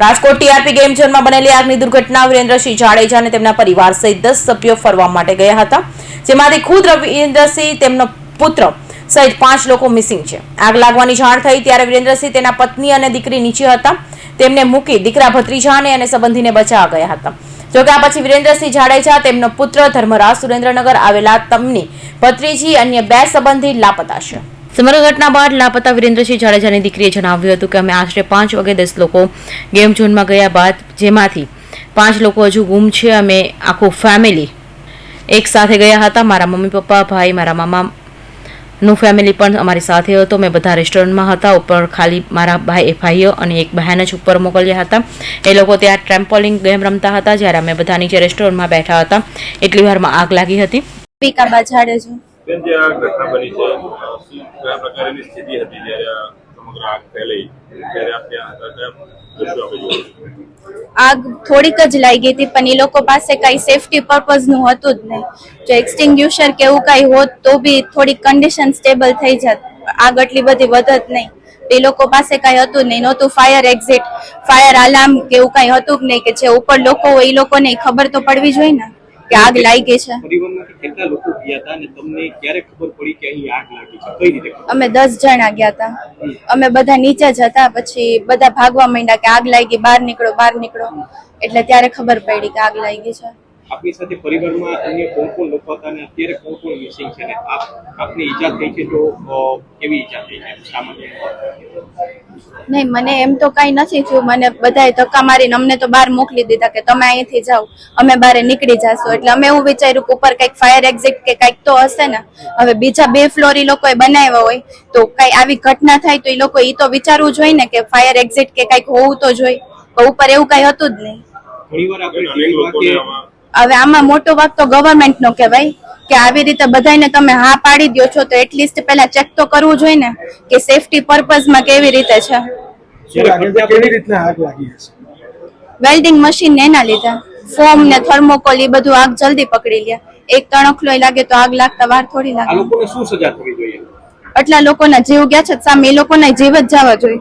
Rajkot TRP game ઝોનમાં બનેલી આગની દુર્ઘટના વિરેન્દ્રસિંહ જાડેજા અને તેમના પરિવાર સહિત દસ સભ્યો ફરવા માટે ગયા હતા, જેમાંથી ખુદ રવિન્દ્રસિંહ, તેમનો પુત્ર સહિત પાંચ લોકો મિસિંગ છે. આગ લાગવાની જાણ થઈ ત્યારે વિરેન્દ્રસિંહ તેના પત્ની અને દીકરી નીચે હતા. તેમને મૂકી દીકરા ભત્રીજાને અને સંબંધીને બચાવવા ગયા હતા. જોકે આ પછી વિરેન્દ્રસિંહ જાડેજા, તેમનો પુત્ર ધર્મરાજ સુરેન્દ્રનગર આવેલા તમની ભત્રીજી અન્ય બે સંબંધી લાપતા છે. સમગ્ર ઘટના બાદ લાપતા વિરેન્દ્રસિંહ જાડેજાની દીકરીએ જણાવ્યું હતું કે અમે આશરે પાંચ વાગે દસ લોકો ગેમ ઝોનમાં ગયા બાદ જેમાંથી પાંચ લોકો હજુ ગુમ છે. અમે આખું ફેમિલી એક સાથે ગયા હતા. મારા મમ્મી પપ્પા, ભાઈ, મારા મામા નું ફેમિલી પણ અમારી સાથે હતો. મેં બધા રેસ્ટોરન્ટમાં હતા. ઉપર ખાલી મારા ભાઈ ભાઈઓ અને એક બહેન જ ઉપર મોકલ્યા હતા. એ લોકો ત્યાં ટ્રેમ્પોલિંગ ગેમ રમતા હતા, જ્યારે અમે બધા નીચે રેસ્ટોરન્ટમાં બેઠા હતા. એટલી વારમાં આગ લાગી હતી. પીકાબા જાડેજો બેન ઘટના બની છે કયા પ્રકારની સ્થિતિ હતી જ્યારે આ સમગ્ર આગ ફેલાઈ? ત્યારે આપ ત્યાં હતા, કયા આગ થોડીક જ લાગી હતી, પણ એ લોકો પાસે કઈ સેફટી પર્પઝનું હતું જ નહીં. જો એક્સટિંગ્યુશર કે એવું કઈ હોત, તો બી થોડીક કન્ડિશન સ્ટેબલ થઈ જાત. આગ એટલી બધી વધત નહીં. એ લોકો પાસે કઈ હતું નહીં. નહોતું ફાયર એક્ઝિટ ફાયર આલાર્મ કે એવું કઈ હતું જ નહીં કે જે ઉપર લોકો હોય, એ લોકોને ખબર તો પડવી જોઈએ ને? કે આગ લાગી છે? કેટલા લોકો ગયા હતા અને તમને ક્યારે ખબર પડી કે અહીં આગ લાગી છે? કઈ રીતે અમે દસ જણા ગયા હતા. અમે બધા નીચે જ હતા પછી બધા ભાગવા માંડ્યા કે આગ લાગી બહાર નીકળો બહાર નીકળો. એટલે ત્યારે ખબર પડી કે આગ લાગી છે. આપની સાથે પરિવારમાં અન્ય કોણ કોણ લોકો હતા અને અત્યારે કોણ કોણ મિસિંગ છે? અને આપ આપની ઈજા થઈ છે તો કેવી ઈજા થઈ છે? સામાન્ય નહીં મને એમ તો કાંઈ નથી થયું. મને બધાએ ધક્કા મારીને અમને તો બહાર મોકલી દીધા કે તમે અહીંથી જાઓ અમે બહાર નીકળી જશો. એટલે અમે એવું વિચાર્યું કે ઉપર કંઈક ફાયર એક્ઝિટ કે કંઈક તો હશે ને. હવે બીજા બે ફ્લોર એ લોકોએ બનાવ્યા હોય તો કંઈ આવી ઘટના થાય તો એ લોકો એ તો વિચારવું જોઈએ ને કે ફાયર એક્ઝિટ કે કંઈક હોવું તો જોઈએ. ઉપર એવું કંઈ હતું જ નહીં. ઘણીવાર આપણે હવે આમાં મોટો વાત તો ગવર્મેન્ટ નો કહેવાય કે આવી રીતે બધાને તમે હા પાડી દો છો તો એટલીસ્ટ પેલા ચેક તો કરવું જોઈએ ને કે સેફટી પર્પઝમાં કેવી રીતે છે. વેલ્ડિંગ મશીન ને એના લીધે. ફોમ ને થર્મોકોલ એ બધું આગ જલ્દી પકડી લે. એક તણખલો લાગે તો આગ લાગતા વાર થોડી આ લાગે. લોકોને શું સજા થવી જોઈએ? આટલા લોકોના જીવ ગયા છે સામે એ લોકોના જીવ જ જવા જોઈએ.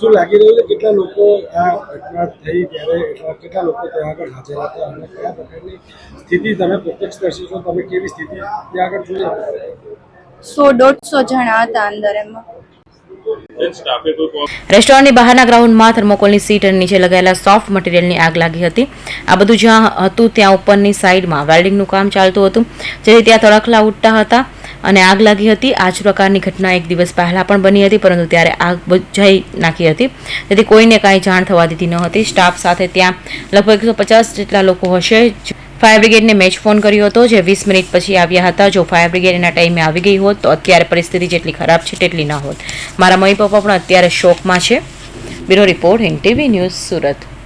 શું લાગી રહ્યું છે? કેટલા લોકો આ ઘટના થઈ ત્યારે કેટલા લોકો ત્યાં આગળ હાજર હતા? અને કયા પ્રકારની સ્થિતિ તમે પ્રત્યક્ષદર્શી છો તમે કેવી સ્થિતિ ત્યાં આગળ જોઈ સો દોઢસો જણા હતા અંદર એમાં. રેસ્ટોરન્ટની બહારના ગ્રાઉન્ડમાં થર્મોકોલની સીટ અને નીચે લગાયેલા સોફ્ટ મટીરિયલની આગ લાગી હતી. આ બધું જ્યાં હતું ત્યાં ઉપરની સાઈડમાં વેલ્ડિંગનું કામ ચાલતું હતું જેથી ત્યાં તડખલા ઉઠતા હતા. અને આગ લાગી હતી. આ જ પ્રકારની ઘટના એક દિવસ પહેલાં પણ બની હતી, પરંતુ ત્યારે આગ બુઝાઈ નાખી હતી. તેથી કોઈને કાંઈ જાણ થવા દીધી ન હતી. સ્ટાફ સાથે ત્યાં લગભગ એકસો પચાસ જેટલા લોકો હશે. ફાયર બ્રિગેડને મેચ ફોન કર્યો હતો, જે વીસ મિનિટ પછી આવ્યા હતા. જો ફાયર બ્રિગેડ એના ટાઈમે આવી ગઈ હોત, તો અત્યારે પરિસ્થિતિ જેટલી ખરાબ છે, તેટલી ના હોત. મારા મમ્મી પપ્પા પણ અત્યારે શોકમાં છે. Bureau report Hind TV news Surat.